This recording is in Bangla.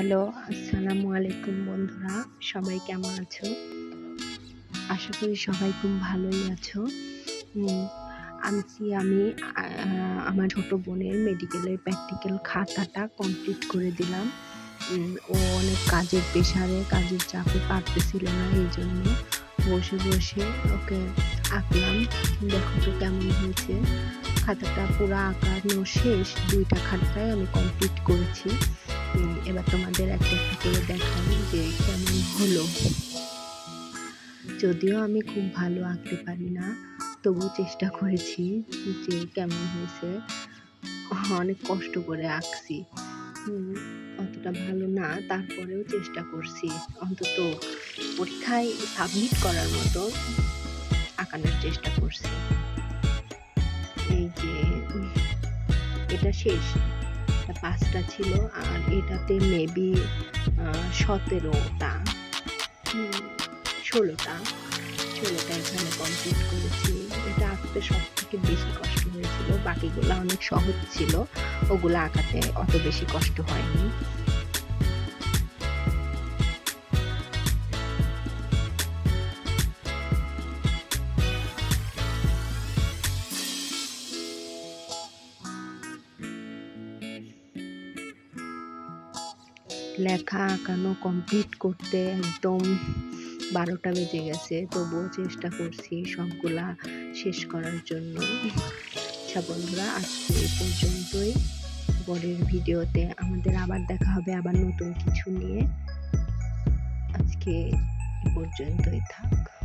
হ্যালো, আসসালামু আলাইকুম বন্ধুরা, সবাই কেমন আছো? আশা করি সবাই খুব ভালোই আছো। আজকে আমি আমার ছোট বোনের মেডিকেলের প্র্যাকটিক্যাল খাতাটা কমপ্লিট করে দিলাম। ও অনেক কাজের প্রেশারে কাজের চাপে পারতেছিল না, এই জন্য বসে বসে ওকে আঁকলাম। দেখো তো কেমন হয়েছে। খাতাটা পুরো আঁকানো শেষ, দুইটা খাতায় আমি কমপ্লিট করেছি। এবার তোমাদের একটা একটা করে যে কেমন হলো। যদিও আমি খুব ভালো আঁকতে পারি না, তবু চেষ্টা করেছি যে কেমন হয়েছে। অনেক কষ্ট করে আঁকছি। অতটা ভালো না, তারপরেও চেষ্টা করছি। অন্তত পরীক্ষায় সাবমিট করার মতো আঁকানোর চেষ্টা করছি। এই যে, এটা শেষ। এটা পাঁচটা ছিল আর এটাতে মেবি সতেরোটা। ষোলোটা। ষোলোটা এখানে কমপ্লিট করেছি। এটা আঁকতে সব থেকে বেশি কষ্ট হয়েছিল। বাকিগুলো অনেক সহজ ছিল। ওগুলো আঁকাতে অত বেশি কষ্ট হয়নি। লেখা আঁকানো কমপ্লিট করতে একদম বারোটা বেজে গেছে। তবুও চেষ্টা করছি সবগুলা শেষ করার জন্য। আচ্ছা বন্ধুরা, আজকে এই পর্যন্তই। পরের ভিডিওতে আমাদের আবার দেখা হবে আবার নতুন কিছু নিয়ে। আজকে এ পর্যন্তই থাক।